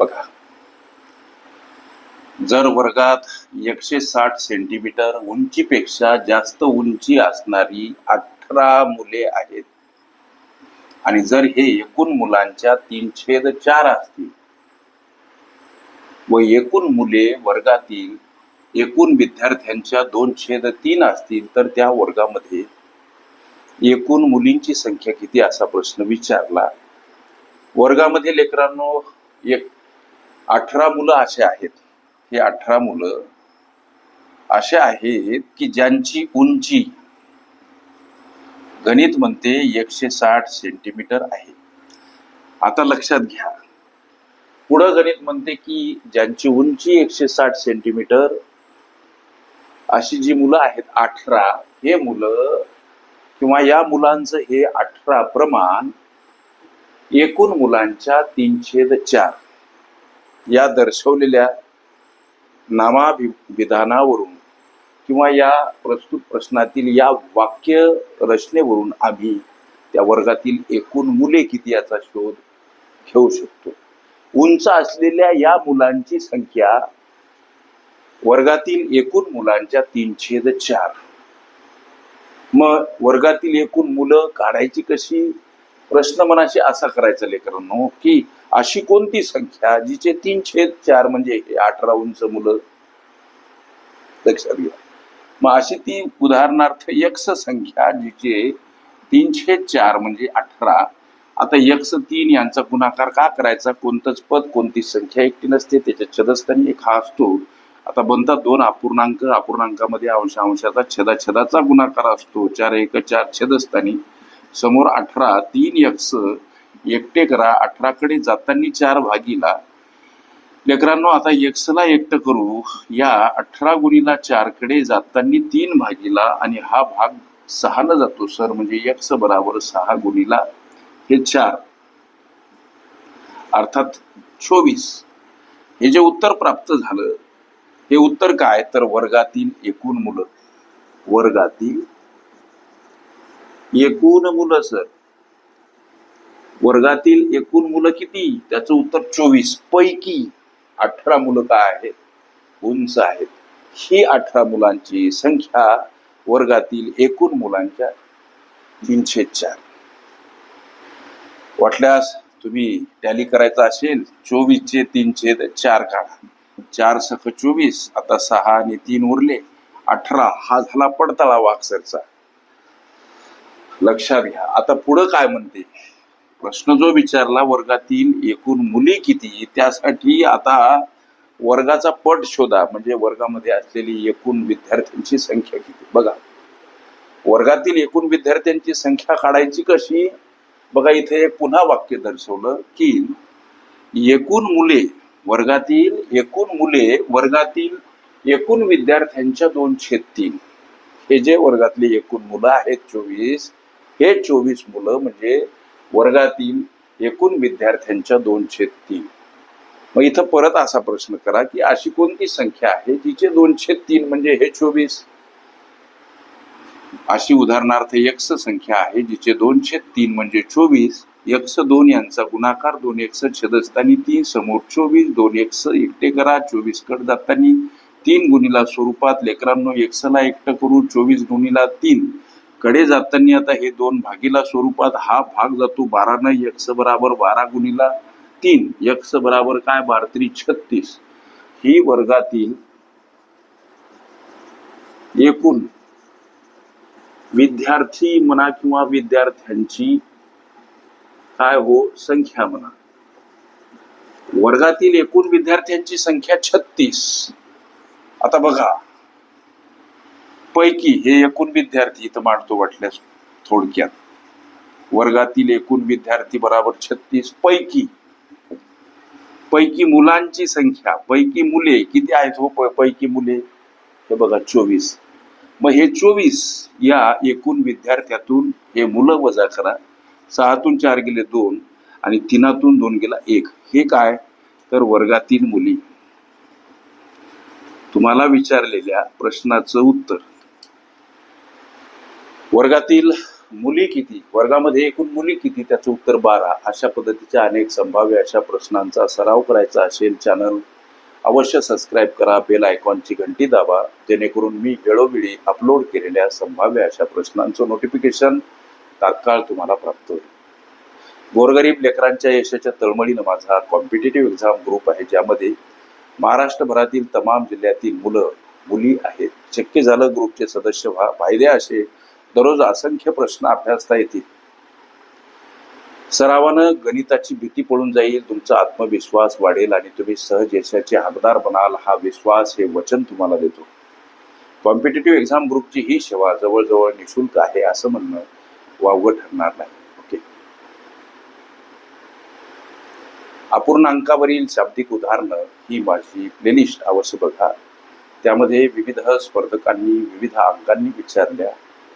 बघा. जर वर्गात एकशे साठ सेंटीमीटर उंचीपेक्षा जास्त उंची असणारी अठरा मुले आहेत. आणि जर हे एकूण मुलांच्या तीन छेद चार असतील व एकूण मुले वर्गातील एकूण विद्यार्थ्यांच्या दोन छेद तीन असतील तर त्या वर्गामध्ये एकूण मुलींची संख्या किती असा प्रश्न विचारला. वर्गामध्ये लेकरांनो एक अठरा मुलं असे आहेत. हे अठरा मुलं असे आहेत की ज्यांची उंची गणित म्हणते एकशे साठ सेंटीमीटर आहे. आता लक्षात घ्या. पुढं गणित म्हणते की ज्यांची उंची एकशे साठ सेंटीमीटर अशी जी मुलं आहेत अठरा हे मुलं किंवा या मुलांचं हे अठरा प्रमाण एकूण मुलांच्या तीन छेद चार. या दर्शवलेल्या नामाभिविधानावरून किंवा या प्रस्तुत प्रश्नातील या वाक्य रचनेवरून आम्ही त्या वर्गातील एकूण मुले किती याचा शोध घेऊ शकतो. उंच असलेल्या या मुलांची संख्या वर्गातील एकूण मुलांच्या तीन छेद चार. मग वर्गातील एकूण मुलं काढायची कशी? प्रश्न मनाशी असा करायचा लेकरांनो की अशी कोणती संख्या जिचे तीन छेद चार म्हणजे अठरा उंच मुलं? लक्षात घ्या. मग अशी ती उदाहरणार्थ यक्ष संख्या जिचे तीन छेद चार म्हणजे अठरा. आता यक्ष तीन यांचा गुणाकार का करायचा? कोणतंच पद कोणती संख्या एकटी नसते त्याच्या छदस्थानी एक हा असतो. आता बनतात दोन अपूर्णांक अपूर्णांकामध्ये अंश अंशाचा छदा छदाचा गुणाकार असतो. चार एक चार छेदस्थानी. समोर अठरा तीन यक्ष एकटे करा अठराकडे जातानी चार भागीला. लेकरांनो आता एक्सला एकटं करू या अठरा गुणीला चारकडे तीन भागीला आणि हा भाग सहाला जातो सर म्हणजे एक्स बराबर सहा गुणीला हे चार. अर्थात चोवीस. हे जे उत्तर प्राप्त झालं हे उत्तर काय? तर वर्गातील एकूण मुलं. वर्गातील एकूण मुलं सर. वर्गातील एकूण मुलं किती? त्याचं उत्तर चोवीस. पैकी अठरा मुलं काय आहेत? उंच आहेत. ही अठरा मुलांची संख्या वर्गातील एकूण मुलांच्या तीनशे चार. वाटल्यास तुम्ही टॅली करायचा असेल चोवीसचे तीनशे चार काढा. चार सख चोवीस आता सहा आणि तीन उरले. अठरा हा झाला पडताळा वाक्सरचा. लक्षात घ्या. आता पुढं काय म्हणते? प्रश्न जो विचारला वर्गातील एकूण मुली किती? त्यासाठी आता वर्गाचा पट शोधा. म्हणजे वर्गामध्ये असलेली एकूण विद्यार्थ्यांची संख्या किती? बघा. वर्गातील एकूण विद्यार्थ्यांची संख्या काढायची कशी? बघा इथे पुन्हा वाक्य दर्शवलं की एकूण मुले वर्गातील एकूण मुले वर्गातील एकूण विद्यार्थ्यांच्या दोन छेद तीन. हे जे वर्गातले एकूण मुलं आहेत चोवीस हे चोवीस मुलं म्हणजे वर्गातील एकूण विद्यार्थ्यांच्या दोनशे तीन. मग इथं परत असा प्रश्न करा की अशी कोणती संख्या आहे जिचे दोनशे तीन म्हणजे हे चोवीस? अशी उदाहरणार्थ यक्स संख्या आहे जिचे दोनशे तीन म्हणजे चोवीस. यक्स दोन यांचा गुणाकार दोन एक्स छेदस्थानी तीन समोर चोवीस दोन एक्स एकटे करा चोवीस कड जातानी तीन गुणीला स्वरूपात लेकरांनो एक्सला एकटं करू चोवीस गुणीला तीन. कडे जाताना आता हे दोन भागीला स्वरूपात हा भाग जातो बारानं यक्ष बराबर बारा गुणीला तीन यक्ष बराबर काय? बारत्री छत्तीस. ही वर्गातील एकूण विद्यार्थी म्हणा किंवा विद्यार्थ्यांची काय हो? संख्या म्हणा. वर्गातील एकूण विद्यार्थ्यांची संख्या छत्तीस. आता बघा पैकी हे एकूण विद्यार्थी इथं मांडतो वाटल्यास थोडक्यात. वर्गातील एकूण विद्यार्थी बराबर छत्तीस पैकी. पैकी मुलांची संख्या पैकी मुले किती आहेत हो प- पैकी मुले? हे बघा चोवीस. मग हे चोवीस या एकूण विद्यार्थ्यातून हे मुलं वजा करा. सहातून चार गेले दोन आणि तीनातून दोन गेला एक. हे काय? तर वर्गातील मुली. तुम्हाला विचारलेल्या प्रश्नाचं उत्तर. वर्गातील मुली किती? वर्गामध्ये एकूण मुली किती? त्याचं उत्तर बारा. अशा पद्धतीच्या अनेक संभाव्य अशा प्रश्नांचा सराव करायचा असेल चॅनल अवश्य सबस्क्राईब करा बेल आयकॉनची घंटी दाबा जेणेकरून मी वेळोवेळी अपलोड केलेल्या संभाव्य अशा प्रश्नांचं नोटिफिकेशन तात्काळ तुम्हाला प्राप्त होईल. गोरगरीब लेकरांच्या यशाच्या तळमळीनं माझा कॉम्पिटेटिव्ह एक्झाम ग्रुप आहे ज्यामध्ये महाराष्ट्रभरातील तमाम जिल्ह्यातील मुलं मुली आहेत. शक्य झालं ग्रुपचे सदस्य व्हा. फायदे असे दररोज असंख्य प्रश्न अभ्यासता येतील. सरावानं गणिताची भीती पळून जाईल तुमचा आत्मविश्वास वाढेल आणि तुम्ही सहज यशाचे हकदार बनाल हा विश्वास हे वचन तुम्हाला देतो. कॉम्पिटेटिव्ह एक्झाम ग्रुपची ही सेवा जवळजवळ निशुल्क आहे असं म्हणणं वावगं ठरणार नाही. ओके. अपूर्णांकावरील शाब्दिक उदाहरणं ही माझी प्लेलिस्ट अवश्य बघा. त्यामध्ये विविध स्पर्धकांनी विविध अंकांनी विचारल्या.